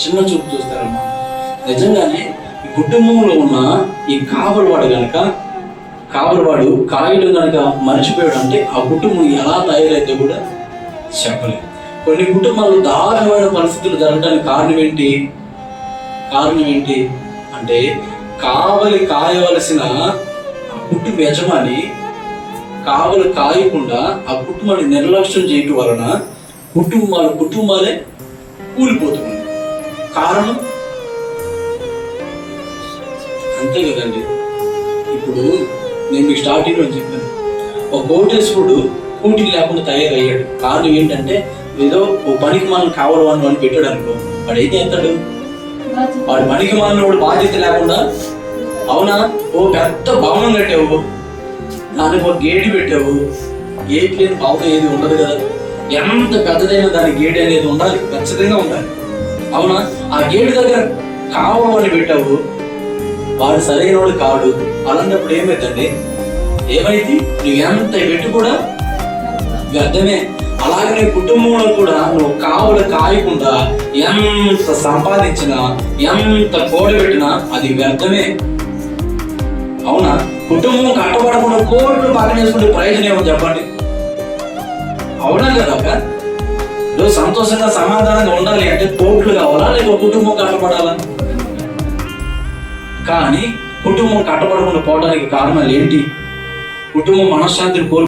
చిన్న చూపు చూస్తారమ్మా. నిజంగానే ఈ కుటుంబంలో ఉన్న ఈ కావలవాడు గనక కావలవాడు కాయలు గనక మర్చిపోయాడు అంటే ఆ కుటుంబం ఎలా తయారైతే కూడా చెప్పలేదు. కొన్ని కుటుంబాలు దారుణమైన పరిస్థితులు జరగడానికి కారణం ఏంటి? కారణం ఏంటి? అంటే కావలి కాయవలసిన ఆ కుటుంబ యజమాని కావలి కాయకుండా ఆ కుటుంబాన్ని నిర్లక్ష్యం చేయటం వలన కుటుంబాలు కుటుంబాలే కూలిపోతున్నాయి. కారణం? అంతే కదండి. ఇప్పుడు నేను మీకు స్టార్టింగ్లో చెప్పాను. ఒక కోటేశ్వరుడు కూటికి లేకుండా తయారయ్యాడు. కారణం ఏంటంటే ఏదో ఓ పనికి మనం కావాలి అని వాడిని పెట్టాడు అనుకో. వాడు ఏం చేస్తాడు వాడు పనికి మాలినోడు బాధ్యత లేకుండా అవునా? ఓ పెద్ద భవనం కట్టావు. దానికి ఒక గేటు పెట్టావు. గేట్ లేని భవనం ఏది ఉండదు కదా. ఎంత పెద్దదైన దాని గేట్ అనేది ఉండాలి. ఖచ్చితంగా ఉండాలి. అవునా? ఆ గేటు దగ్గర కావాలని పెట్టావు. వాడు సరైనవాడు కాడు. అలాంటప్పుడు ఏమైందండి ఏమైంది? నువ్వు ఎంత పెట్టి కూడా? వ్యర్థమే అలాగే నీ కుటుంబంలో కూడా నువ్వు కావులు కాయకుండా ఎంత సంపాదించినా ఎంత కూడబెట్టినా అది వ్యర్థమే అవునా? కుటుంబం కట్టబడకుండా కోట్లు పక్కన వేసుకుంటే ప్రయోజనం ఏమో చెప్పండి? అవునా కదా అక్క? నువ్వు సంతోషంగా సమాధానంగా ఉండాలి అంటే కోట్లు కావాలా? లేక కుటుంబం కట్టబడాలా కానీ కుటుంబం కట్టబడకుండా పోవడానికి కారణాలు ఏంటి? కుటుంబం మనశ్శాంతిని కోరు